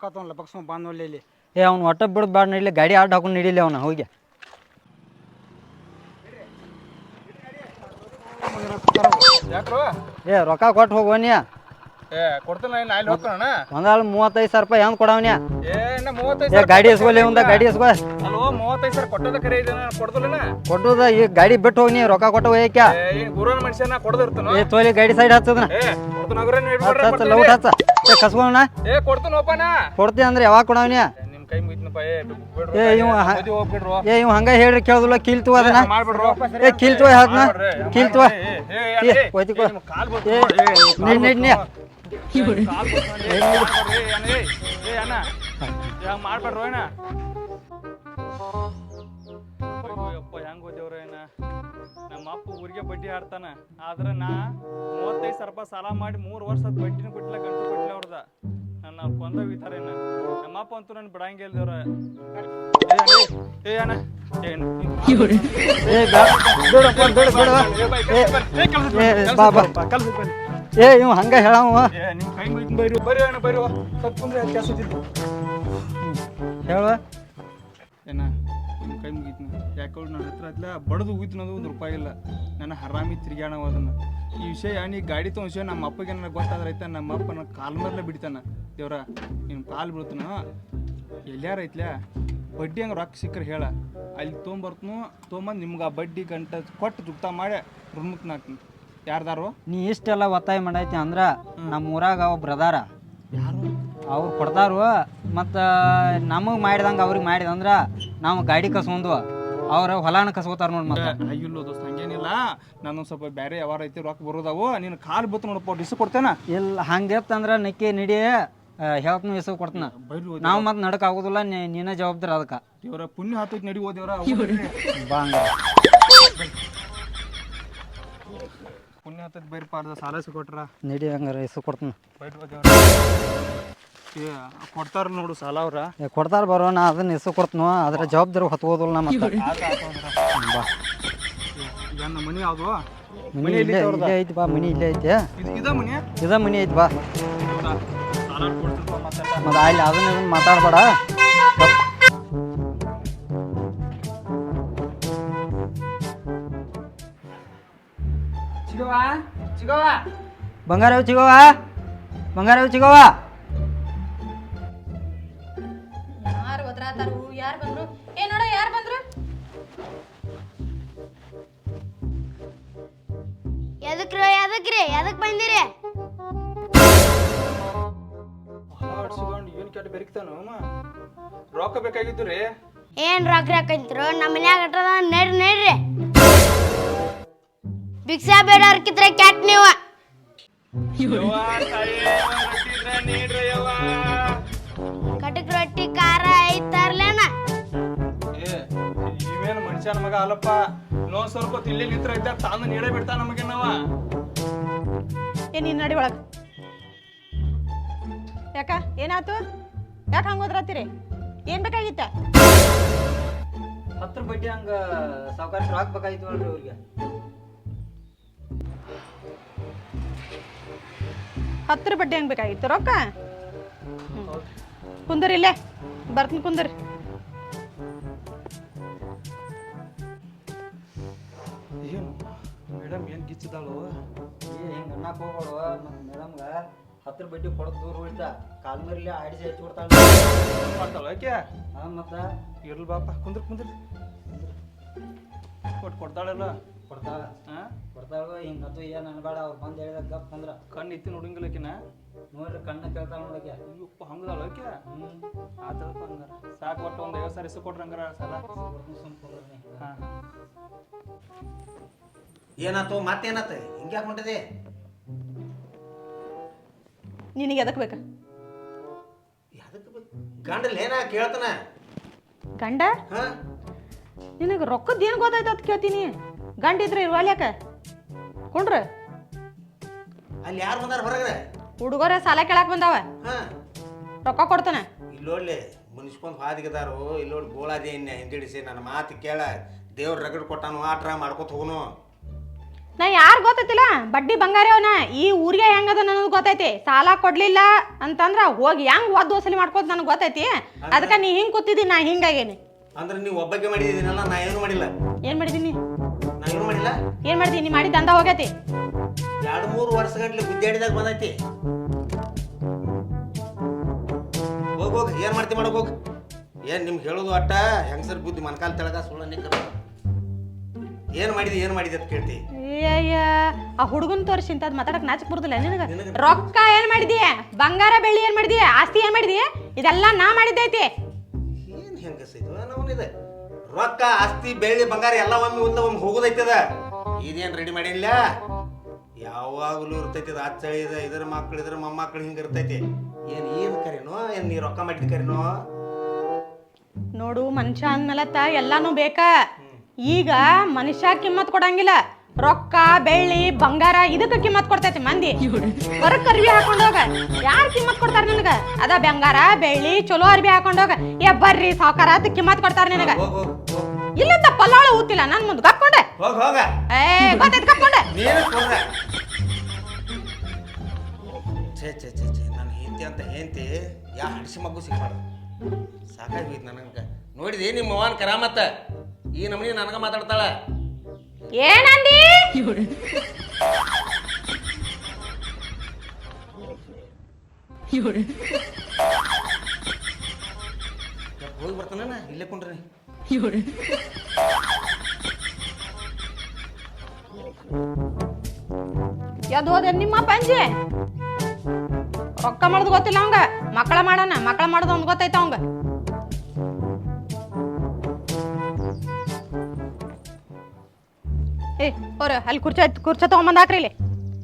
ರೊಕ್ಕ ತೊಗೊಂಡ್ಲ ಬಗ್ಸ್ಕೊಂಡ್ ಬಂದ್ ಇಲ್ಲಿ. ಏ ಅವ್ನು ಹೊಟ್ಟೆ ಬಿಡೋದು ಬ್ಯಾಡ ನಡಿಲಿ ಗಾಡಿ ಆಡ್ ಹಾಕೊಂಡು ನಡಿಲಿ ಅವನ ಹೋಗಿ. ಏ ರೊಕ್ಕ ಕೊಟ್ಟು ಹೋಗುವನ್ಯ ಏ ಕೊಡ್ತಾನ ಹೋಗ್ತಾನ ಒಂದಾಳು ಮೂವತ್ತೈದು ಸಾವಿರ ರೂಪಾಯಿ ಹೆಂಗ್ ಕೊಡವನ್ಯ ಏ ಮೂವತ್ತೈದು ಗಾಡಿ ಇಸ್ಕೊಲಿ ಒಂದ ಗಾಡಿ ಇಸ್ಕೊ ಅಲ್ವೋ ಮೂವತ್ತೈದು ಸಾವಿರ ಕೊಟ್ಟದ ಕರೆ ಕೊಟ್ಟದ ಈ ಗಾಡಿ ಬಿಟ್ಟು ಹೋಗಿ ನೀ ರೊಕ್ಕ ಕೊಟ್ಟು ಹೋಗ್ಯಾಕ ಏ ಈಗ ಗುರುವನ ಮನುಷ್ಯನ ಕೊಡದಿರ್ತಾನ ಏ ತೋಲಿ ಗಾಡಿ ಸೈಡ್ ಹಚ್ಚದನ ಏ ಕೊಡ್ತಾನ ಹಚ್ಚ ಲೌಟ್ ಹಚ್ಚ ಏ ಕಸ್ಕೊಳಣ ಏ ಕೊಡ್ತಾನ ಓಪನ ಕೊಡ್ತಿ ಅಂದ್ರೆ ಯಾವಾಗ ಕೊಡವನ್ಯ ನಿಮ್ಮ ಕೈ ಏ ಬಿಡ್ರು ಏ ಇವ ಹೋಗ್ಬಿಡ್ರು ಏ ಇವ್ ಹಂಗ ಹೇಳ್ರಿ ಕೇಳುದಿಲ್ಲ ಕೀಲ್ತು ಅದನ್ನ ಮಾಡ್ಬಿಡ್ರು ಏ ಕೀಲ್ತು ಅದನ್ನ ಕೀಲ್ತು ಏ, ಹೋಯ್ತು ಕಾಲ್ ನೀ ಮಾಡ್ಬೇಡ್ರು ಏನ ಅಯ್ಯಪ್ಪ ಹೆಂಗ್ ಏನ ನಮ್ಮ ಅಪ್ಪ ಊರಿಗೆ ಬಡ್ಡಿ ಆಡ್ತಾನ ಆದ್ರೆ ನಾ ಮೂವತ್ತೈದು ಸಾವಿರ ರೂಪಾಯಿ ಸಾಲ ಮಾಡಿ ಮೂರು ವರ್ಷದ ಬಡ್ಡಿನ ಕೊಟ್ಟಿಲ್ಲ ಗಂಟು ಕೊಟ್ಟಿಲ್ಲ ಅವ್ರದ ನನ್ನ ಕೊಂದ ವಿಚಾರ ಏನ ನಮ್ಮ ಅಪ್ಪ ಅಂತೂ ನನ್ ಬಿಡಂಗೆ ಇಲ್ದವ್ರ ಏ ಅಣ್ಣ ಏ ಬಾ ಬಾ ಏ ಇವ್ ಹಂಗ ಹೇಳವ ನೀವು ಕೈ ಮುಗಿದ್ ಬೈರು ಬರೀ ಅಣ್ಣ ಬರಿ. ಹೇಳುವ ಏನ ನಿಮ್ ಕೈ ಮುಗೀತು ಯಾಕೆ ನನ್ನ ಹತ್ರ ಅದ್ಲ ಬಡದು ಹೋಗಿತ್ತು ಒಂದು ರೂಪಾಯಿ ಇಲ್ಲ. ನನ್ನ ಹರಾಮಿ ತಿರ್ಗ್ಯಾಣ ಅದನ್ನ. ಈ ವಿಷಯ ನೀ ಗಾಡಿ ತಗೊಂಡ್ ವಿಷಯ ನಮ್ಮ ಅಪ್ಪಗೆ ನನಗೆ ಗೊತ್ತಾದ್ರೆ ಐತ ನಮ್ಮ ಅಪ್ಪ ನನ್ನ ಕಾಲ್ ಮೇಲೆ ಬಿಡ್ತಾನ. ದೇವ್ರ ನಿನ್ ಕಾಲ್ ಬೀಳ್ತಾನ? ಎಲ್ಯಾರ ಐತ್ಲ್ಯಾ ಬಡ್ಡಿ ಹಂಗೆ ರೊಕ್ಕ ಸಿಕ್ಕರೆ ಹೇಳ. ಅಲ್ಲಿ ತೊಗೊಂಬರ್ತನು ತೊಗೊಂಬಂದು ನಿಮ್ಗೆ ಆ ಬಡ್ಡಿ ಗಂಟ ಕೊಟ್ಟು ಜುಗ್ತ ಮಾಡಿ ಹಾಕ್ತೀನಿ ಯಾರ್ದಾರು? ನೀ ಇಷ್ಟೆಲ್ಲ ಒತ್ತಾಯ ಮಾಡೈತಿ ಅಂದ್ರ ನಮ್ಮ ಊರಾಗ ಒಬ್ರು ಅದಾರ ಯಾರು? ಅವ್ರು ಕೊಡ್ತಾರು ಮತ್ತು ನಮಗೆ ಮಾಡಿದಂಗೆ ಅವ್ರಿಗೆ ಮಾಡಿದಂದ್ರ ನಾವು ಗಾಡಿ ಕಸ್ಕೊಂಡು ಅವ್ರ ಹೊಲಾನ ಕಸ್ಕೋತಾರ ನೋಡಿ ಮತ್ತೆ. ಇಲ್ಲ ದೋಸ್ತ ಹಂಗೇನಿಲ್ಲ. ನಾನು ಸ್ವಲ್ಪ ಬೇರೆ ಯಾವಾರ ಐತಿ ರೊಕ್ಕ ಬರೋದಾವು. ನೀನು ಕಾಲ್ ಬತ್ತು ನೋಡಪ್ಪ ಡಿಸ್ ಕೊಡ್ತೇನ? ಇಲ್ಲ ಹಂಗಿತ್ತಂದ್ರ ನಿಕ್ಕಿ ನಿಡಿ ಹೇಳ್ತನು ಹೆಸರು ಕೊಡ್ತಾನ. ನಾವು ಮತ್ತೆ ನಡಕ್ ಆಗೋದಿಲ್ಲ ನೀ- ನೀನೇ ಜವಾಬ್ದಾರ ಅದಕ್ಕೆ ದೇವ್ರ ಪುಣ್ಯ ಹತ್ತೈತಿ ನಡಿ ಓ ದೇವ್ರ. ಬಾ. ಪುಣ್ಯ ಸಾಲ ಕೊಟ್ರ ನಡಿ ಹಂಗಾರ ಹೆಸರು ಕೊಡ್ತೀನಿ. ಏ ಕೊಡ್ತಾರ ನೋಡು ಸಾಲ ಅವ್ರ. ಕೊಡ್ತಾರ ಬರೋ ನಾ ಅದನ್ನ ಹೆಸರು ಕೊಡ್ತನು ಅದ್ರ ಜವಾಬ್ದಾರಿ ಹೊತ್ಕೋದಿಲ್ಲ ನಮ್ಮ ಮನಿ ಯಾವ್ದು? ಮನಿ ಇಲ್ಲೇ ಇಲ್ಲೇ ಐತಿ ಬಾ ಮನಿ ಇಲ್ಲೇ ಐತಿ. ಇದು ಮನಿ? ಇದ ಮನಿ ಐತಿ ಬಾ. ಮತ್ತೆ ಅಲ್ಲಿ ಅದನ್ನ ಮಾತಾಡ್ಬೇಡ. ಚಿಗವ್ವ ಚಿಗವ್ವ ಬಂಗಾರವು ಚಿಗೋವ ಬಂಗಾರವು ಚಿಗೋವ ಯಾರು ಒದ್ರಾತಾರು ಯಾರು ಬಂದ್ರು? ಏ ನೋಡ ಯಾರು ಬಂದ್ರು? ಎದಕ್ರಿ ಎದಕ್ರಿ ಎದಕ್ ಬಂದಿರಿ? ಸಿಗೊಂಡು ಏನು ಕೆಟ್ಟ ಬೆರಿಕ್ತಾನು ಅಮ್ಮ. ರೊಕ್ಕ ಬೇಕಾಗಿತ್ತು ರೀ. ಏನ್ ರೊಕ್ಕ ಹಾಕಂತಿರು ನಮ್ಮ ಮನ್ಯಾಗ ನಡ್ರಿ ನಡ್ರಿ. ಭಿಕ್ಷಾ ಬೇಡವ್ರಕಿದ್ರೆ ಕ್ಯಾಟ್ ನೀವ. ಕಟಕ್ ರೊಟ್ಟಿ ಖಾರ ಐತರ್ಲೇನ ಏ ಇವೇನು ಮನುಷ್ಯನ ಮಗ ಅಲ್ಲಪ್ಪ? ನೋ ಸ್ವಲ್ಪ ಹೊತ್ತು ನಿತ್ರ ಐತೆ ತಾನು ನೀಡೇ ಬಿಡ್ತಾ ನಮಗೆ ನಾವ ಏ ನೀನ್ ನಡಿ ಒಳಗ. ಯಾಕ ಏನಾತು ಯಾಕ ಹಂಗೋದ್ರತ್ತೀರಿ ಏನ್ ಬೇಕಾಗಿತ್ತ? ಹತ್ರ ಬಡ್ಡಿ ಹಂಗ ಸಾವುಕಾರ ರೊಕ್ಕ ಬೇಕಾಗಿತ್ತು ಅಲ್ರಿ ಅವ್ರಿಗೆ. ಹತ್ತರ ಬಡ್ಡಿ ಹಂಗ್ ಬೇಕಾಗಿತ್ತು ರೊಕ್ಕ? ಕುಂದರಿ ಇಲ್ಲೇ ಬರ್ತೀನಿ ಕುಂದರ್. ಏನು ಮೇಡಮ್ ಏನು ಗಿಚ್ಚಿದಾಳು ಹಿಂಗೆ ಹಿಂಗ ಅನ್ನಕ್ ಹೋಗ್ಬೇಡು ಮತ್ತೆ ಹತ್ರ ಬಡ್ಡಿ ಕೊಡೋದು ದೂರ ಉಳಿತಾ ಕಾಲ್ ಮರಿಲಿ ಆಡಿಸಿ ಹಚ್ಚಿ ಬಿಡ್ತಾಳ. ಮಾಡ್ತಾಳ ಓಕೆ ಹಾ ಮತ್ತ? ಇರ್ಲಿ ಬಾಪ ಕುಂದ್ರ ಕುಂದ್ರ. ಕೊಟ್ಟು ಕೊಡ್ತಾಳಲ್ಲ. ಕೊಡ್ತಾಳ. ಹಾ ಕೊಡ್ತಾಳ ಹಿಂಗ ಅದು ಏನ್ ಅನ್ಬೇಡ ಅವ್ರು ಬಂದು ಹೇಳಿದ ಗಪ್ ಅಂದ್ರ. ಕಣ್ಣು ಇತ್ತಿ ನೋಡಂಗಿಲ್ಲಕಿನ ನೋಡ್ರಿ ಕಣ್ಣ ಕೇಳ್ತಾಳ ನೋಡಕ್ಕೆ ಅಯ್ಯಪ್ಪ ಹಂಗದಾಳ ಹ್ಮ್. ಆತಳಪ್ಪ ಹಂಗಾರ. ಸಾಕು ಒಟ್ಟು ಒಂದು ಐವತ್ತು ಇಸ್ಕೊ ಕೊಟ್ರೆ ಹಂಗಾರ ಸಾಲ. ಹಾ. ಏನಾತು? ಮತ್ತೇನಾತ? ಹಿಂಗ್ಯಾಕೆ ಹೊಂಟದೆ? ನಿನಗೆ ಎದಕ್ ಬೇಕ? ಅದಕ್ಕೆ ಗಂಡಲ್ ಏನ ಕೇಳ್ತಾನ? ಗಂಡ? ಹಾ? ನಿನಗೆ ರೊಕ್ಕದ ಏನು ಗೊತ್ತಾಯ್ತು ಅಂತ ಕೇಳ್ತೀನಿ. ಗಂಡ ಇದ್ರೆ ಇರುವಲ್ಲ ಯಾಕ ಕುಂಡ್ರ? ಅಲ್ಲಿ ಯಾರು ಬಂದಾರ ಹೊರಗ್ರೆ ಹುಡುಗರ ಸಾಲ ಕೇಳಕ್ ಬಂದಾವ? ಹಾ. ರೊಕ್ಕ ಕೊಡ್ತಾನೆ? ಇಲ್ಲೋಡ್ಲಿ ಮುನಿಸ್ಕೊಂಡ್ ಹಾದಿಗದಾರು ಇಲ್ಲೋಡ್ ಗೋಳಾದಿ ಎಣ್ಣೆ ಹಿಂದಿಡಿಸಿ ನನ್ನ ಮಾತು ಕೇಳ ದೇವ್ರ ರಗಡ್ ಕೊಟ್ಟಾನು ಆಟ್ರ ಮಾಡ್ಕೊತ ಹೋಗುನು. ನಾ ಯಾರು ಗೊತ್ತೈತಿಲ್ಲ? ಬಡ್ಡಿ ಬಂಗಾರ ಅವನ. ಈ ಊರಿಗೆ ಹೆಂಗದ ನನಗೆ ಗೊತ್ತೈತಿ. ಸಾಲ ಕೊಡ್ಲಿಲ್ಲ ಅಂತಂದ್ರ ಹೋಗಿ ಹೆಂಗ್ ಒದ್ದು ವಸೂಲಿ ಮಾಡ್ಕೋತ ನನಗೆ ಗೊತ್ತೈತಿ? ಅದಕ್ಕೆ ನೀ ಹಿಂಗ್ ಕೂತಿದ್ದೀನಿ ನಾ ಹಿಂಗಾಗೇನಿ ಅಂದ್ರೆ ನೀವು ಒಬ್ಬಕ್ಕೆ ಮಾಡಿದ್ದೀನಲ್ಲ ನಾ ಏನು ಮಾಡಿಲ್ಲ? ಏನ್ ಮಾಡಿದೀನಿ? ಏನು ಮಾಡಿಲ್ಲ? ಏನ್ ಮಾಡಿದಿ? ನೀ ಮಾಡಿ ದಂದ ಹೋಗೈತಿ ಎರಡು ಮೂರು ವರ್ಷಗಟ್ಲೆ ಗುದ್ದಾಡಿದಾಗ ಬಂದೈತಿ. ಹೋಗ್ ಹೋಗ್ ಏನ್ ಮಾಡ್ತಿ ಮಾಡಕ್ ಹೋಗ್. ಏನ್ ನಿಮ್ಗೆ ಹೇಳೋದು ಅಟ್ಟ? ಹೆಂಗಸರ್ ಬುದ್ಧಿ ಮನ್ಕಾಲ್ ತೆಳಗ ಸುಳ್ಳ ನಿಕ್ಕ ಏನ್ ಮಾಡಿದಿ ಏನ್ ಮಾಡಿದಿ ಅಂತ ಕೇಳ್ತಿ. ಅಯ್ಯ ಆ ಹುಡುಗನ್ ತೋರಿಸಿ ಅಂತ ಮಾತಾಡಕ್ ನಾಚಕ್ ಬರುದಿಲ್ಲ ನಿನಗ. ರೊಕ್ಕ ಏನ್ ಮಾಡಿದಿ? ಬಂಗಾರ ಬೆಳ್ಳಿ ಏನ್ ಮಾಡಿದಿ? ಆಸ್ತಿ ಏನ್ ಮಾಡಿದಿ? ಇದೆಲ್ಲ ನಾ ಮಾಡಿದ್ದೈತಿ. ಏನ್ ಹೆಂಗಸಿದು ನವನಿದೆ ರೊಕ್ಕ ಆಸ್ತಿ ಬೆಳ್ಳಿ ಬಂಗಾರ ಎಲ್ಲ ಒಮ್ಮೆ ಒಂದ ಒಮ್ಮೆ ಹೋಗೋದೈತದ? ಇದೇನ್ ರೆಡಿ ಮಾಡಿಲ್ಲ? ಯಾವಾಗಲೂ ಇರ್ತೈತಿ ಅದು ಅಚ್ಚಳಿ ಇದೆ ಇದ್ರ ಮಕ್ಳು ಇದ್ರ ಮೊಮ್ಮಕ್ಳು ಹಿಂಗ ಇರ್ತೈತಿ. ಏನ್ ಏನು ಕರೆನೋ? ಏನ್ ನೀ ರೊಕ್ಕ ಮಾಡಿದ್ ಕರೆನೋ? ನೋಡು ಮನುಷ್ಯ ಅಂದ್ಮೇಲತ್ತ ಎಲ್ಲಾನು ಬೇಕಾ? ಈಗ ಮನುಷ್ಯ ಕಿಮ್ಮತ್ ಕೊಡಂಗಿಲ್ಲ. ರೊಕ್ಕ ಬೆಳ್ಳಿ ಬಂಗಾರ ಇದಕ್ಕೆ ಕಿಮ್ಮತ್ ಕೊಡ್ತೈತಿ ಮಂದಿ. ಹೊರಗ್ ಅರ್ಬಿ ಹಾಕೊಂಡೋಗ ಯಾರ್ ಕಿಮ್ಮತ್ ಕೊಡ್ತಾರ ನಿನಗ? ಅದ ಬಂಗಾರ ಬೆಳ್ಳಿ ಚಲೋ ಅರ್ಬಿ ಹಾಕೊಂಡೋಗ ಏ ಬರ್ರಿ ಸಾವ್ಕಾರ ಅಂತ ಕಿಮ್ಮತ್ ಕೊಡ್ತಾರ ನಿನಗ. ಇಲ್ಲಂತ ಪಲ್ಲಾಳ ಊತಿಲ್ಲ ನನ್ ಮುಂದ್ ಕಪ್ಕೊಂಡೆ ಏ ಗೊತ್ತೈತಿ ಕಪ್ಕೊಂಡೆ ಛೇ ಛೇ ಛೇ ಛೇ ನನ್ನ ಹೆಂಡತಿ ಅಂತ ಹೆಂಡತಿ ಯಾ ಹಡಿಸಿ ಮಗು ಸಿಗ್ಬಾರ್ದು. ಸಾಕಾಗಿ ನನಗೆ. ನೋಡಿದಿ ನಿಮ್ಮ ಅವ್ವನ ಕರಾಮತ್ತ? ಈ ನಮನಿ ನನಗ ಮಾತಾಡ್ತಾಳ. ಏನಂದಿ ಯಾಕ್ ಹೋಗಿ ಬರ್ತಾನ ಇಲ್ಲೇ ಕುಂಡ್ರಿ. ಯಾವ್ದು ಹೋದ? ನಿಮ್ಮ ಪಂಜೆ ರೊಕ್ಕ ಮಾಡೋದು ಗೊತ್ತಿಲ್ಲ ಅವಂಗ. ಮಕ್ಕಳ ಮಾಡಣ ಮಕ್ಕಳ ಮಾಡೋದು ಅವ್ನ್ ಗೊತ್ತೈತ ಅವಂಗ. ಅವ್ರ ಅಲ್ಲಿ ಕುರ್ಚ ಕುರ್ಚ ತಗೊಂಬಂದ್ ಹಾಕ್ರಿ ಇಲ್ಲಿ.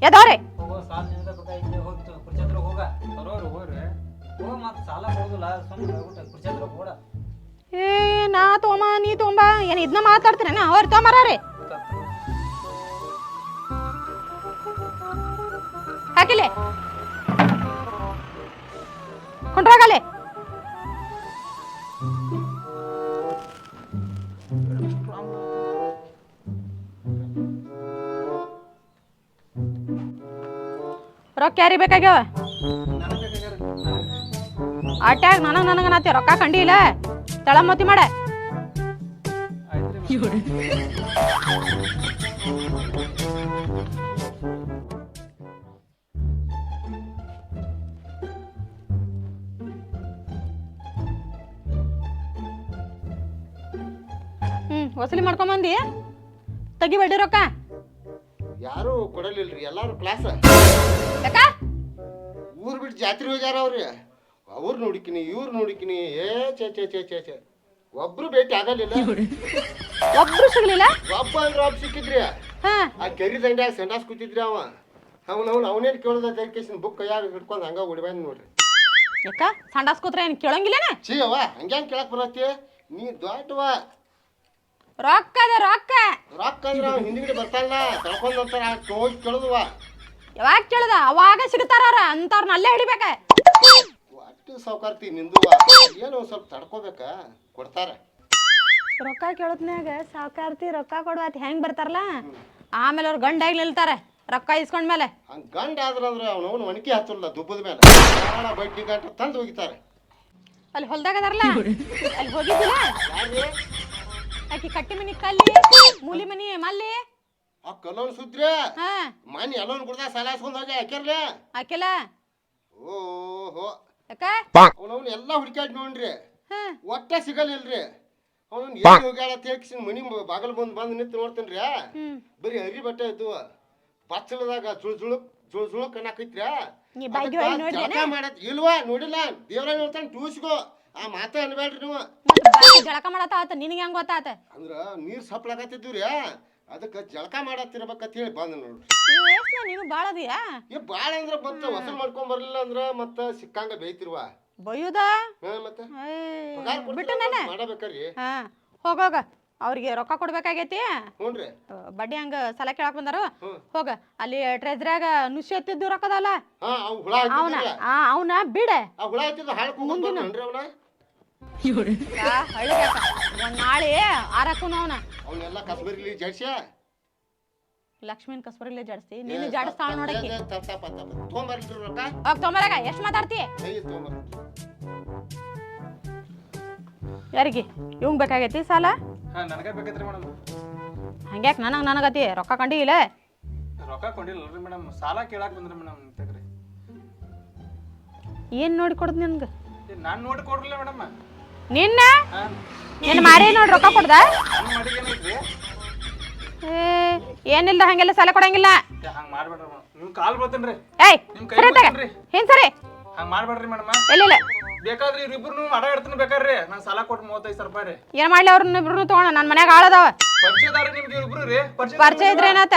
ಎದವ್ರೆ ಹೋಗೋ ಸಾಲ ನಿನಗೆ ಬೇಕಾಗಿತ್ತು ಹೋಗಿ ಕುರ್ಚಿ ಹತ್ರ ಹೋಗ. ಬರೋರು ಹೋಗ್ರಿ. ಹೋಗ ಮತ್ತೆ ಸಾಲ ಕೊಡೋದಿಲ್ಲ ಸುಮ್ಮನೆ ಹೋಗ್ಬಿಟ್ಟು ಕುರ್ಚಿ ಹತ್ರ ಹೋಡ ಏ ನಾ ತಗೊಂಬ ನೀ ತಗೊಂಬ. ಏನ್ ಇದನ್ನ ಮಾತಾಡ್ತೀರೇನ ಅವ್ರ ತಗೊಂಬಾರ್ರಿ ಹಾಕಿಲೆ ಕೊಂಡ್ರಾಗಲೆ ರೊಕ್ಕ ಯಾರಿಗೆ ಬೇಕಾಗ್ಯಾವ? ಆಟ್ಯಾಗ ನನಗ ನಾತಿ ರೊಕ್ಕ ಕಂಡಿಲ್ಲ ತಳಮತಿ ಮಾಡ. ಹ್ಮ್ ವಸೂಲಿ ಮಾಡ್ಕೊಂಬಂದಿ ತೆಗಿ ರೊಕ್ಕ. ಯಾರು ಕೊಡಲಿಲ್ರಿ ಎಲ್ಲಾರು ಕ್ಲಾಸ್ ಯಾಕ? ಊರ್ ಬಿಟ್ಟು ಜಾತ್ರೆ ಹೋಗ್ಯಾರ ಅವ್ರಿ. ಅವ್ರು ನೋಡಿಕಿನಿ ಇವ್ರು ನೋಡಿಕಿನಿ ಏ ಚೇ ಚೇ ಚೇ ಚೇ ಚೇ ಒಬ್ರು ಭೇಟಿ ಆಗಲಿಲ್ಲ. ಒಬ್ರು ಸಿಗ್ಲಿಲ್ಲ? ಒಬ್ಬ ಅಂದ್ರೆ ಒಬ್ಬ ಸಿಕ್ಕಿದ್ರಿ. ಹಾ. ಆ ಕೆರಿ ದಂಡ್ಯಾಗ ಸಂಡಾಸ್ ಕೂತಿದ್ರಿ ಅವ. ಅವ್ನ ಅವ್ನು ಅವನೇನು ಕೇಳ್ದ ದಯಕೇಶನ್ ಬುಕ್ ಕೈಯಾಗ ಹಿಡ್ಕೊಂಡು ಹಂಗ ಹೊಡಿಬಂದ್ ನೋಡ್ರಿ. ಯಾಕ? ಸಂಡಾಸ್ ಕೂತ್ರ ಏನ್ ಕೇಳಂಗಿಲ್ಲನ? ಛೀ ಅವ ಹಂಗ್ಯಾಂಗ ಕೇಳಕ್ ಬರತ್ತಿ? ನೀ ದೊಡ್ಡವ ರೊಕ್ಕ ಅದ ರೊಕ್ಕ. ರೊಕ್ಕ ಅಂದ್ರ ಅವ್ನು ಹಿಂದಿಗಡೆ ಬರ್ತಾನಲ್ಲ ಕಳ್ಕೊಂಡ್ ಅಂತಾರ ಹೋಗಿ ಕೇಳುದವ. ಯಾವಾಗ ಕೇಳ್ದ? ಅವಾಗ ಸಿಗ್ತಾರ ಅವ್ರ ಅಂತವ್ರನ್ನ ಅಲ್ಲೇ ಹಿಡಿಬೇಕ. ಒಟ್ಟು ಸೌಕಾರ್ತಿ ನಿಂದುವ. ಏನು ಒಂದ್ ಸ್ವಲ್ಪ ತಡ್ಕೋಬೇಕ ಕೊಡ್ತಾರ. ರೊಕ್ಕ ಕೇಳೋದ್ನ್ಯಾಗ ಸಾವುಕಾರ್ತಿ ರೊಕ್ಕ ಕೊಡುವತ್ ಹೆಂಗ್ ಬರ್ತಾರಲ್ಲ? ಆಮೇಲೆ ಅವ್ರ ಗಂಡಾಗಿ ನಿಲ್ತಾರೆ ರೊಕ್ಕ ಇಸ್ಕೊಂಡ್ಮೇಲೆ ಹಂಗ ಗಂಡ ಆದ್ರ ಅವನು ಅವನವನು ಒಣಕಿ ಹಚ್ಚಲ್ಲ ದುಬ್ಬದ ಮೇಲೆ. ಪ್ರಾಣ ಬಡ್ಡಿ ಗಂಟ ತಂದು ಹೋಗಿತಾರೆ ಅಲ್ಲಿ ಹೊಲ್ದಾಗ ಅದಾರಲ್ಲ? ಅಲ್ಲಿ ಹೋಗಿದ್ದಿಲ್ಲ? ಆಕಿ ಕಟ್ಟಿ ಮನಿ ಕಲ್ಲಿ ಮೂಲಿ ಮನಿ ಮಲ್ಲಿ. ಆ ಕಲ್ಲೋನ್ ಸುದ್ರಿ. ಹಾ. ಮನಿ ಎಲ್ಲೋನ್ ಕುಡ್ದ ಸಾಲ ಹಾಸ್ಕೊಂಡ್ ಹೋಗಿ ಹಾಕ್ಯಾರ್ಲೆ ಆಕಿಲ್ಲ? ಓಹೋ. ಯಾಕ? ಅವನವ್ನ ಎಲ್ಲ ಹುಡುಕ್ಯಾಡ್ ನೋಡ್ರಿ. ಹಾ. ಒಟ್ಟ ಸಿಗಲಿಲ್ರಿ ಅವನು ಎಲ್ಲಿ ಹೋಗ್ಯಾಳ ತೇಕ್ಸಿನ ಮನಿ ಬಾಗಲ್ ಬಂದ್ ಬಂದ್ ನಿಂತು ನೋಡ್ತೇನ್ರಿ? ಹ್ಮ್. ಬರೀ ಹರಿ ಬಟ್ಟೆ ಇದ್ದು ಬಚ್ಚಲದಾಗ ಜುಳ್ ಜುಳುಕ್ ಜುಳ್ ಜುಳುಕ್ ಅನ್ನಕೈತ್ರಿ ನೀ ಬಾಯ್ಗೆ ಹೋಗಿ ನೋಡ್ದೇನ? ಜಳಕ ಮಾಡತ್ ಇಲ್ವಾ? ನೋಡಿಲ್ಲ? ದೇವ್ರ ನೋಡ್ತಾನೆ ಟೂಸ್ಗೋ. ಆ ಮಾತೇ ಅನ್ಬೇಡ್ರಿ ನೀವು. ಜಳಕ ಮಾಡತ್ತ ಆತ ನಿನಗೆ ಹೆಂಗ್ ಗೊತ್ತಾತ? ಅಂದ್ರ ನೀರ್ ಸಪ್ಲಾಕತ್ತಿದ್ವಿ ಅದಕ್ಕೆ ಜಳಕ ಮಾಡತ್ತಿರ್ಬೇಕಂತ ಹೇಳಿ ಬಂದ್ ನೋಡ್ರಿ. ನೀನು ಬಾಳ ಅದಿಯಾ? ಏ ಬಾಳ ಅಂದ್ರ ಮತ್ತೆ ವಸೂಲ್ ಮಾಡ್ಕೊಂಡ್ ಬರ್ಲಿಲ್ಲ ಅಂದ್ರ ಮತ್ತ ಸಿಕ್ಕಂಗ ಬೇಯ್ತಿರ್ವ? ಬೈಯುದ? ಹಾ ಮತ್ತ? ಪಗಾರ ಬಿಟ್ಟು ನಾನು? ಮಾಡಬೇಕ್ರಿ. ಹಾ ಹೋಗೋಗ ಅವ್ರಿಗೆ ರೊಕ್ಕ ಕೊಡ್ಬೇಕಾಗೈತಿ? ಹ್ಞೂನ್ರಿ. ಬಡ್ಡಿ ಹಂಗ ಸಲ ಕೇಳಕ್ ಬಂದಾರು? ಹ್ಮ್. ಹೋಗ ಅಲ್ಲಿ ಟ್ರೆಜರಾಗ ನುಸಿ ಎತ್ತಿದ್ದು ರೊಕ್ಕದಲ್ಲ? ಹಾ ಅವ್ ಹುಳ ಅವನ ಹಾಕಿದ್ರಿ ಆ ಅವನ ಬಿಡ. ಆ ಹುಳ ಹಾಕಿದ್ದು ಹಾಳು ಕುಂದ್ರಿ ಅವನ? ಒಂದ್ ನಾಳೆ ಆರಕ್ಕೂನು ಅವನ. ಅವನ್ನೆಲ್ಲ ಕಸ್ಬರ್ಲಿ ಜಡ್ಸ್ಯ? ಲಕ್ಷ್ಮೀನ್ ಕಸ್ಬರಿಲೆ ಜಾಡಿಸ್ತಿ. ನೀನು ಜಾಡಿಸ್ತಾಳ ನೋಡಕ್ಕೆ. ತೊಗೊಂಬರ್ಲಿ ರೊಕ್ಕ. ಹೋಗ್ ತೊಂಬರಾಗ ಎಷ್ಟು ಮಾತಾಡ್ತಿ? ಯಾರಿಗೆ? ಇವಂಗ್ ಬೇಕಾಗೈತಿ ಸಾಲ? ಹಾಂ ನನಗೆ ಬೇಕೈತ್ರಿ ಮೇಡಮ್. ಹಂಗ್ಯಾಕ್ ನನಗ್ ನನಗತಿ? ರೊಕ್ಕ ಕಂಡಿ ಇಲ್ಲ ರೊಕ್ಕ ಕೊಡಿಲ್ಲರಿ ಮೇಡಮ್. ಸಾಲ ಕೇಳಾಕ್ ಬಂದ್ರಿ ಮೇಡಮ್ ತೆಗ್ರಿ ಏನ್ ನೋಡಿ ಕೊಡ್ದು ನಿನ್ಗೆ ನಾನು ನೋಡಿ ಕೊಡ್ರಲ್ಲ ಮೇಡಮ್. ನಿನ್ನ? ನಿನ್ನ ಮಾರಿ ನೋಡಿ ರೊಕ್ಕ ಕೊಡ್ದ? ನಾನು ಏನಿಲ್ಲ ಹಂಗೆಲ್ಲ ಸಾಲ ಕೊಡಂಗಿಲ್ಲ. ಏಯ್ ನಿಮ್ ಕೈ ಸರಿ ತಗ. ಮುಗ್ದ್ರಿ. ಏನ್ ಸರಿ. ಹಂಗೆ ಮಾಡ್ಬೇಡ್ರಿ ಮೇಡಮ್. ಇಲ್ಲ ಇಲ್ಲ ಬೇಕಾದ್ರೆ ಇವ್ರಿಬ್ರು ಅಡ ಇಡ್ತೀನಿ ಬೇಕಾರ್ರಿ. ನಾನು ಸಾಲ ಕೊಟ್ಟು ಮೂವತ್ತೈದು ಸಾವಿರ ರೂಪಾಯಿ ಏನ್ ಮಾಡ್ಲಿ ಅವ್ರನ್ನ ಇಬ್ರು ತಗೋಣ. ನನ್ನ ಮನ್ಯಾಗ ಆಳದಾವ. ನಿಮ್ಗೆ ಇಬ್ರು ರೀ. ಪರಿಚಯ ಪರಿಚಯ ಇದ್ರೆ ಏನಾತ?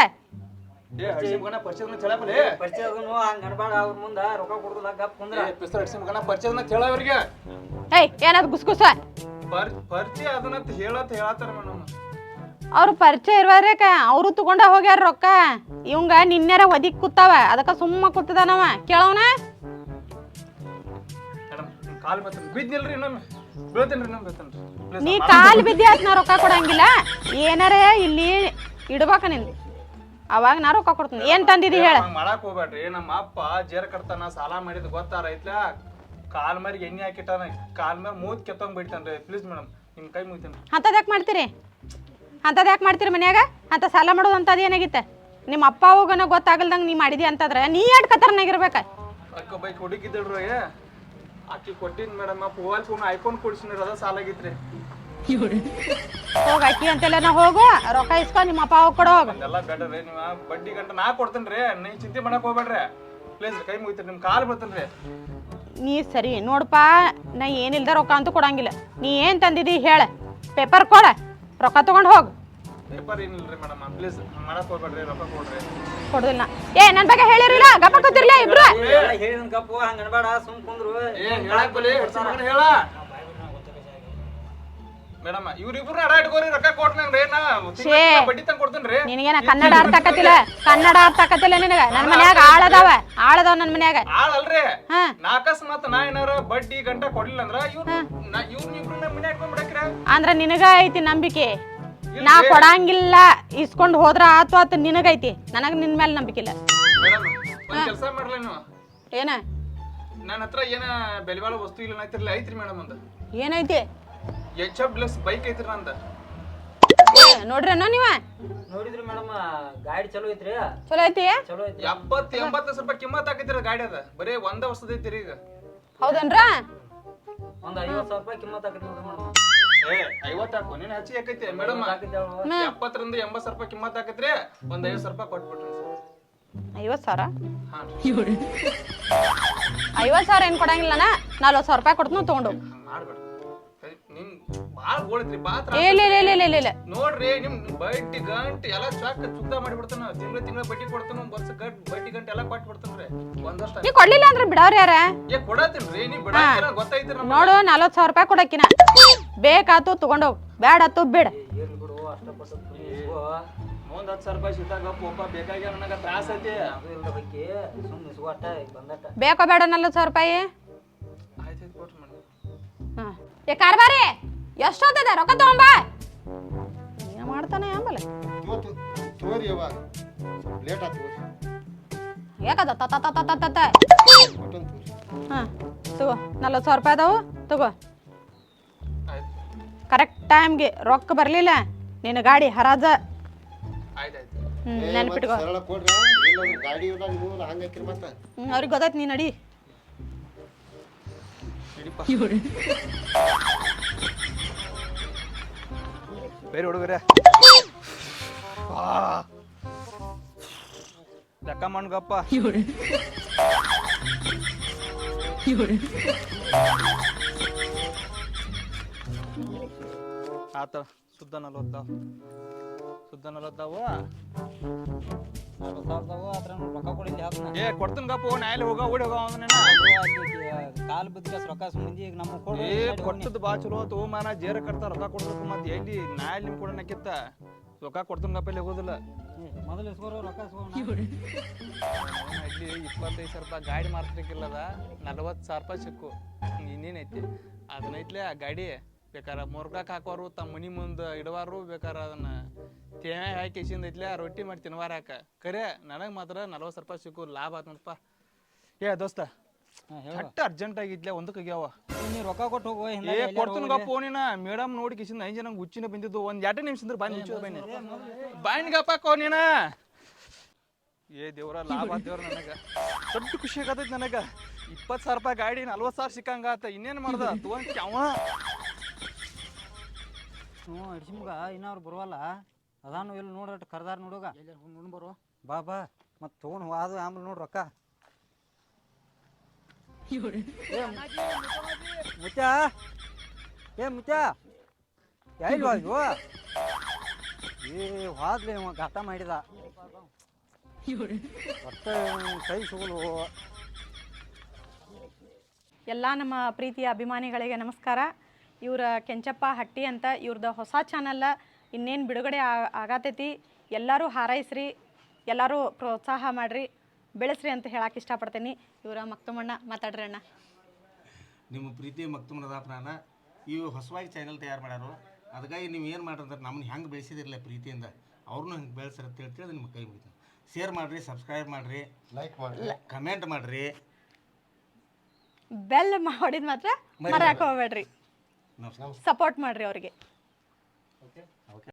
ಏ ಹಡ್ಸಿ ಮಗನ ಪರಿಚಯದನ್ನ ಚಳಪಲೆ ಪರಿಚಯ ಹಂಗ ಅನ್ಬೇಡ ಅವ್ರ ಮುಂದ ರೊಕ್ಕ ಕೊಡುದಿಲ್ಲ ಗಪ್ ಕುಂದ್ರ. ಪರಿಚಯದನ್ನ ಕೇಳ ಅವ್ರಿಗೆ ಏಯ್ ಏನಾದ್ ಗುಸ್ ಗುಸ ಪರ್ ಪರಿಚಯ ಅದನ್ನ ಹೇಳತ್ ಹೇಳತ್ತಾರ ಮೇಡಮ್ ಅವ್ರು ಪರಿಚಯ ಇರುವಾರೇಕ ಅವರು ತಗೊಂಡ ಹೋಗ್ಯಾರ ರೊಕ್ಕ. ಇವಂಗ ನಿನ್ನೆರ ಒದಿಕ್ ಕೂತಾವ. ಅದಕ್ಕ ಸುಮ್ಮ ಕೂತದಾನವ ಕೇಳವನ ಕಾಲ್ ಇನ್ನೊಮ್ಮೆ. ಇನ್ನೊಮ್ಮೆ ನೀ ಕಾಲ್ ಬಿದ್ದಿ ಆತ್ ನಾ ರೊಕ್ಕ ಕೊಡಂಗಿಲ್ಲ. ಏನಾರ ಇಲ್ಲಿ ಇಡ್ಬೇಕ ನಿಂದು. ಅವಾಗ ನಾ ರೊಕ್ಕ ಕೊಡ್ತೀನಿ. ಏನ್ ತಂದಿದಿ ಹೇಳ? ಹಂಗ್ ಮಾಡಕ್ ಹೋಗ್ಬೇಡ್ರಿ. ನಮ್ಮ ಅಪ್ಪ ಜೇರ್ ಕಟ್ತಾನ ಸಾಲ ಮಾಡಿದ್ ಗೊತ್ತಾರ ಐತ್ಲ? ಕಾಲ್ ಮೇಲೆ ಎಣ್ಣೆ ಹಾಕಿಟ್ಟಾನ. ಕಾಲ್ ಮೇಲೆ ಮೂತ್ ಕೆತ್ತಂಗ್ ಬಿಡ್ತಾನ್ರಿ. ಪ್ಲೀಸ್ ಮೇಡಮ್ ನಿಮ್ ಕೈ ಮುಗಿತೀನಿ. ಅಂತದ್ ಯಾಕೆ ಮಾಡ್ತೀರಿ? ಅಂತದ್ ಯಾಕೆ ಮಾಡ್ತೀರಿ ಮನ್ಯಾಗ? ಅಂತ ಸಾಲ ಮಾಡೋದು ಅಂತದ್ ಏನಾಗಿತ್ತೆ? ನಿಮ್ಮ ಅಪ್ಪ ಹೋಗೋಣ ಗೊತ್ತಾಗಲ್ದಂಗ ನೀ ಮಾಡಿದಿ ಅಂತಂದ್ರೆ ನೀ ಯಾಡ್ ಕತರ್ನಾಗಿರ್ಬೇಕ ಅಕ್ಕ ಬೈಕ್ ಹುಡುಗಿದ್ದಳ್ರಿ ಆಕಿ ಕೊಟ್ಟಿನ್ ಮೇಡಮ್ ಮೊಬೈಲ್ ಫೋನ್ ಐಫೋನ್ ಕೊಡ್ಸಿನ ಅದ ಸಾಲ ಆಗಿತ್ರಿ ಹೋಗ ಅಕ್ಕಿ ಅಂತೆಲ್ಲ ನಾ ಹೋಗು. ರೊಕ್ಕ ಇಸ್ಕೊ ನಿಮ್ಮ ಅಪ್ಪ ಹೋಗಿ ಕೊಡು ಹೋಗ. ಎಲ್ಲ ಬೇಡ್ರಿ ನೀವು ಬಡ್ಡಿ ಗಂಟ ನಾ ಕೊಡ್ತೀನಿ ರೀ. ನೀ ಚಿಂತೆ ಮಾಡಕ್ ಹೋಗ್ಬೇಡ್ರಿ. ಪ್ಲೀಸ್ ಕೈ ಮುಗಿತೀರಿ ನಿಮ್ ಕಾಲ್ ರೀ. ನೀ ಸರಿ ನೋಡಪ್ಪ ನಾ ಏನಿಲ್ದ ರೊಕ್ಕ ಅಂತೂ ಕೊಡಂಗಿಲ್ಲ. ನೀ ಏನ್ ತಂದಿದಿ ಹೇಳ. ಪೇಪರ್ ಕೊಡ. ರೊಕ್ಕ ತಗೊಂಡು ಹೋಗು. ಪೇಪರ್ ಏನಿಲ್ರಿ ಮೇಡಮ್ ಪ್ಲೀಸ್ ಮಾಡಕ್ ಹೋಗ್ಬೇಡ್ರಿ ರೊಕ್ಕ ಕೊಡ್ರಿ. ಕೊಡುದಿಲ್ಲ. ಏ ನನ್ ಬಗ್ಗೆ ಹೇಳಿರಿಲ್ಲ ಗಪ್ಪ ಕೂತಿರ್ಲ ಇಬ್ರು? ಹೇಳಿದ ಗಪ್ಪು ಹಂಗ ಅನ್ಬೇಡ ಸುಮ್ ಕುಂದ್ರು. ಏ ಹೇಳಕ್ ಬಲಿ ಹೇಳ. ಮೇಡಮ್ ಇವ್ರಿಬ್ರು ಅಡ ಇಟ್ಕೋರಿ ರೊಕ್ಕ ಕೊಡ್ನಂಗ್ರಿ ನಾ ತಿಂಗ್ಳ ತಿಂಗ್ಳ ಬಡ್ಡಿ ತಂಗ್ ಕೊಡ್ತೇನ್ರಿ? ನಿನಗೇನ ಕನ್ನಡ ಅರ್ಥ ಆಕತಿಲ್ಲ ಕನ್ನಡ ಅರ್ಥ ಆಕತಿಲ್ಲ ನಿನಗ? ನನ್ ಮನ್ಯಾಗ ಆಳದಾವ ಆಳದಾವ ನನ್ ಮನ್ಯಾಗ. ಆಳಲ್ರಿ. ಹಾ. ನಾ ಅಕಸ್ಮಾತ್ ನಾ ಏನಾರ ಬಡ್ಡಿ ಗಂಟ ಕೊಡ್ಲಿಲ್ಲ ಅಂದ್ರ ಇವ್ರು ನಾ ಇವ್ರು ಇಬ್ರು ಮನೆ ಇಟ್ಕೊಂಡ್ ಬಿಡಕ್ರ? ಅಂದ್ರ ನಿನಗ ಐತಿ ನಂಬಿಕೆ. ನಾ ಕೊಡಂಗಿಲ್ಲ ಇಸ್ಕೊಂಡ್ ಹೋದ್ರ ಆತು ಆತು ನಿನಗೈತಿ. ನನಗ ನಿನ್ ಮೇಲೆ ನಂಬಿಕೆ ಇಲ್ಲ. ಮೇಡಮ್ ಒಂದ್ ಕೆಲಸ ಮಾಡ್ಲಿ ನೀವು? ಏನ? ನನ್ನ ಹತ್ರ ಏನ ಬೆಲೆ ಬಾಳ ವಸ್ತು ಇಲ್ಲ ಐತಿರ್ಲಿ ಐತ್ರಿ ಮೇಡಮ್ ಒಂದು. ಏನೈತಿ? ಎಚ್ ಎಫ್ ಪ್ಲಸ್ ಬೈಕ್ ಐತ್ರಿ ನಂದ. ಏ, ನೋಡ್ರೇನ ನೀವ? ನೋಡಿದ್ರಿ ಮೇಡಮ್ ಗಾಡಿ ಚಲೋ ಐತ್ರಿ. ಚಲೋ ಐತಿ? ಚಲೋ ಐತಿ ಎಪ್ಪತ್ ಎಂಬತ್ತು ಸ್ವಲ್ಪ ಕಿಮ್ಮತ್ ಹಾಕೈತಿರ ಗಾಡಿ ಅದ. ಬರೀ ಒಂದ ವರ್ಷದ ಐತಿರಿ ಈಗ. ಹೌದನ್ರ? ಒಂದ್ ಐವತ್ ಸಾವಿರ ರೂಪಾಯಿ ಕಿಮ್ಮತ್ ಹಾಕಿದ್ರಿ ಮೇಡಮ್. ಏ ಐವತ್ತು ಹಾಕು ನೀನ್ ಹಚ್ಚಿ ಹಾಕೈತಿ ಮೇಡಮ್. ಎಪ್ಪತ್ತರಿಂದ ಎಂಬತ್ತು ಸಾವಿರ ರೂಪಾಯಿ ಕಿಮ್ಮತ್ ಹಾಕಿದ್ರಿ ಒಂದ್ ಐವತ್ತು ಸಾವಿರ ರೂಪಾಯಿ ಕೊಟ್ಬಿಟ್ರಿ ಐವತ್ ಸಾವಿರ? ಹಾ ಐವತ್ ಸಾವಿರ ಏನ್ ಕೊಡಂಗಿಲ್ಲನ ನಲ್ವತ್ ಸಾವಿರ ರೂಪಾಯಿ ಕೊಡ್ತೀನಿ ತಗೊಂಡು. ಮಾಡ್ಬೇಡ ಬಾಳ್ ಗೋಳೈತ್ರಿ ಬಾ ತ್ರಾಸ್ ಇಲ್ಲ ಇಲ್ಲ ಇಲ್ಲ ಇಲ್ಲ ಇಲ್ಲ ನೋಡ್ರಿ ನಿಮ್ ಬಡ್ಡಿ ಗಂಟೆ ಎಲ್ಲ ಚಾಕ್ ಚುಕ್ತ ಮಾಡಿಬಿಡ್ತಾನ ತಿಂಗಳ ತಿಂಗಳ ಬಡ್ಡಿ ಕೊಡ್ತಾನ ವರ್ಷ ಗಂಟ್ ಬಡ್ಡಿ ಗಂಟೆ ಎಲ್ಲ ಕೊಟ್ಟು ಬಿಡ್ತಾನ್ರಿ ಒಂದಷ್ಟ. ನೀ ಕೊಡ್ಲಿಲ್ಲ ಅಂದ್ರೆ ಬಿಡವ್ರ ಯಾರ? ಏ ಕೊಡತ್ತೀನ್ರಿ ನೀ ಬಿಡಾಕಿರ ಗೊತ್ತೈತ್ರಿ ನಮ್ಗೆ? ನೋಡು ನಲ್ವತ್ ಸಾವಿರ ರೂಪಾಯಿ ಕೊಡಕಿನ ಬೇಕಾತು ತಗೊಂಡೋಗ್ ಬೇಡಾತು ಬಿಡ. ಬೇಡ ಬಿಡು ಅಷ್ಟಪಟ್ಟು ಒಂದ್ ಹತ್ತು ಸಾವಿರ ರೂಪಾಯಿ ಸಿಟ್ಟಾಗ ಪೋಪ ಬೇಕಾಗ್ಯ ನನಗ ತ್ರಾಸ ಐತಿ. ಅದು ಇಲ್ದ ಬಗ್ಗೆ ಸುಮ್ ಇಸ್ಕೊಟ್ಟ ಬಂದಟ ಬೇಕೋ ಬೇಡ ನಲ್ವತ್ತು ಸಾವಿರ ರೂಪಾಯಿ? ಆಯ್ತು ಕೊಟ್ಟು ಮಾಡಿ ಹಾ. ಏ ಕಾರ್ಬಾರಿ! ಎಷ್ಟೊತ್ತದ? ರೊಕ್ಕ ತಗೊಂಬ. ಏನ ಮಾಡ್ತಾನೆ ಆಮೇಲೆ. ಇವತ್ತು ತೋರಿ ಅವ ಲೇಟ್ ಆತು ತೋರಿ. ಯಾಕದ ತತ ತತ ತತ ತತ ಮಟನ್ ತೋರಿ. ಹಾ ತಗೋ ನಲ್ವತ್ತು ಸಾವಿರ ರೂಪಾಯಿ ಅದಾವು ತಗೋ. ಆಯ್ತು. ಕರೆಕ್ಟ್ ಟೈಮ್ಗೆ ರೊಕ್ಕ ಬರಲಿಲ್ಲ ನಿನ್ನ ಗಾಡಿ ಹರಾಜ. ಆಯ್ತು ಆಯ್ತು. ಹ್ಞೂ ಏ, ನೆನ್ಪಿಟ್ಕೋ. ಸರಳ ಕೊಡ್ರಿ ಗಾಡಿ ನೀವು ಮತ್ತೆ. ಅವ್ರಿಗೆ ಗೊತ್ತಾಯ್ತು ನೀ ನಡಿ. ಬೇರೆ ಹುಡುಗರೇ. ಲೆಕ್ಕ ಮಣ್ಗಪ್ಪ ಆತ ಸುದ್ದ ನಲ್ವತ್ತಾವ ಸುದ್ದ ನಲ್ವತ್ತಾವ? ಏ ಕೊಡ್ತೀನಿ ಗಪ್ಪ ನ್ಯಾಯಲ್ಲಿ ಹೋಗ ಓಡಿ ಹೋಗ ಕಾಲ್ ಬಿದ್ದ ರೊಕ್ಕ ಸುಮ್ಮನೆ ಈಗ ನಮ್ಮ ಕೊಡು ಏ ಕೊಟ್ಟದ್ದು ಬಾ ಚಲೋ ಆತು ಮಾನ ಜೇರ ಕಟ್ತಾರ ರೊಕ್ಕ ಕೊಡ್ಬೇಕು ಮತ್ತೆ ಎಲ್ಲಿ ನ್ಯಾಯ ಕೂಡ ನಕ್ಕಿತ್ತ ರೊಕ್ಕ ಕೊಡ್ತೀನಿ ಗಪ್ಪ ಇಲ್ಲಿ ಹೋಗೋದಿಲ್ಲ. ಮೊದಲು ಇಸ್ಕೊರೋ ರೊಕ್ಕ ಇಲ್ಲಿ ಇಪ್ಪತ್ತೈದು ಸಾವಿರ ರೂಪಾಯಿ ಗಾಡಿ ಮಾರ್ತಿಕ್ಕಿಲ್ಲದ ನಲವತ್ತು ಸಾವಿರ ರೂಪಾಯಿ ಸಿಕ್ಕು. ಇನ್ನೇನೈತಿ? ಅದನ್ನೈತ್ಲೆ ಆ ಗಾಡಿ. ಬೇಕಾರ ಮೊರ್ಗಕ್ಕೆ ಹಾಕೋರು ತಮ್ಮ ಮನಿ ಮುಂದೆ ಇಡವಾರು ಬೇಕಾರ ಅದನ್ನ ತೇವೆ ಹಾಕಿ ಐತ್ಲೆ ರೊಟ್ಟಿ ಮಾಡಿ ತಿನ್ವಾರ ಹಾಕ ಕರೆ ನನಗೆ ಮಾತ್ರ ನಲ್ವತ್ತು ರೂಪಾಯಿ ಸಿಕ್ಕು ಲಾಭ ಆತನಪ್ಪ ಏ ದೋಸ್ತ ಅರ್ಜೆಂಟ್ ಆಗಿದ್ಲೆ ಒಂದಕ್ಕೆ ಆಗ್ಯಾವ. ನೀ ರೊಕ್ಕ ಕೊಟ್ಟು ಹೋಗೋ ಹಿಂದೆ ಏ ಕೊಡ್ತೀನಿ ಗಪ್ಪ ಫೋನಿನ ಮೇಡಮ್ ನೋಡಿ ಕಿಸಿಂದ ಐದು ಜನ ಹುಚ್ಚಿನ ಬಂದಿದ್ದು ಒಂದ್ ಎರಡು ನಿಮಿಷ ಅಂದ್ರೆ ಬಾಯಿ ಮುಚ್ಚೋದು ಬಾಯಿ ಬಾಯಿನ ಗಪ್ಪ ಕೋನಿನ ಏ ದೇವ್ರ ಲಾಭ ದೇವ್ರ ನನಗ. ದೊಡ್ಡ ಖುಷಿ ಆಗತೈತಿ ನನಗ. ಇಪ್ಪತ್ತು ಸಾವಿರ ರೂಪಾಯಿ ಗಾಡಿ ನಲ್ವತ್ತು ಸಾವಿರ ಸಿಕ್ಕಂಗಾತ ಇನ್ನೇನು ಮಾಡ್ದ? ತಗೊಂಡ್ ಕ್ಯಾವ ಹ್ಞೂ ಇಡ್ಸಿಮ್ಗ ಇನ್ನವ್ರು ಬರುವಲ್ಲ? ಅದಾನು ಇಲ್ಲಿ ನೋಡ್ರಿ ಕರ್ದಾರ ನೋಡುಗ. ನೋಡ್ ಬರುವ ಬಾ ಬಾ. ಮತ್ತೆ ತೊಗೊಂಡು ಹೋದು ಆಮೇಲೆ ನೋಡಿ ರೊಕ್ಕ. ಏ, ಮುತ್ಯ. ಏ ಮುಚ್ಚ ಎಲ್ಲಿ ಹೋದ್ವು ಏ ಹೋದ್ಲಿ ಇವ ಘಾಟ ಮಾಡಿದ. ಕೈ ಸುಗಲು ಎಲ್ಲ ನಮ್ಮ ಪ್ರೀತಿಯ ಅಭಿಮಾನಿಗಳಿಗೆ ನಮಸ್ಕಾರ. ಇವ್ರ ಕೆಂಚಪ್ಪ ಹಟ್ಟಿ ಅಂತ ಇವ್ರದ್ದು ಹೊಸ ಚಾನಲ್ ಇನ್ನೇನು ಬಿಡುಗಡೆ ಆಗತೈತಿ ಎಲ್ಲರೂ ಹಾರೈಸ್ರಿ ಎಲ್ಲರೂ ಪ್ರೋತ್ಸಾಹ ಮಾಡಿರಿ ಬೆಳೆಸ್ರಿ ಅಂತ ಹೇಳಕ್ಕೆ ಇಷ್ಟಪಡ್ತೀನಿ. ಇವರ ಮಕ್ತಮಣ್ಣ ಮಾತಾಡ್ರಿ ಅಣ್ಣ. ನಿಮ್ಮ ಪ್ರೀತಿ ಮಕ್ತಮಣ್ಣ ಪ್ರಾಣ ಇವು ಹೊಸವಾಗಿ ಚಾನಲ್ ತಯಾರು ಮಾಡ್ಯಾರು. ಅದಕ್ಕಾಗಿ ನೀವು ಏನು ಮಾಡ್ರಂದ್ರೆ ನಮ್ಮನ್ನ ಹೆಂಗೆ ಬೆಳೆಸಿದಿರಲ್ಲ ಪ್ರೀತಿಯಿಂದ ಅವ್ರನ್ನೂ ಹೆಂಗೆ ಬೆಳೆಸ್ರಿ ಅಂತ ಹೇಳ್ತೀವಿ ನಿಮ್ಮ ಕೈ ಮುಗಿತು ಶೇರ್ ಮಾಡಿರಿ ಸಬ್ಸ್ಕ್ರೈಬ್ ಮಾಡಿರಿ ಲೈಕ್ ಮಾಡಿ ಕಮೆಂಟ್ ಮಾಡಿರಿ. ಬೆಲ್ ಮಾಡಿದ ಮಾತ್ರ ಮರ ಹೋಗ್ಬೇಡ್ರಿ. ನಮಸ್ಕಾರ ಸಪೋರ್ಟ್ ಮಾಡ್ರಿ ಅವ್ರಿಗೆ.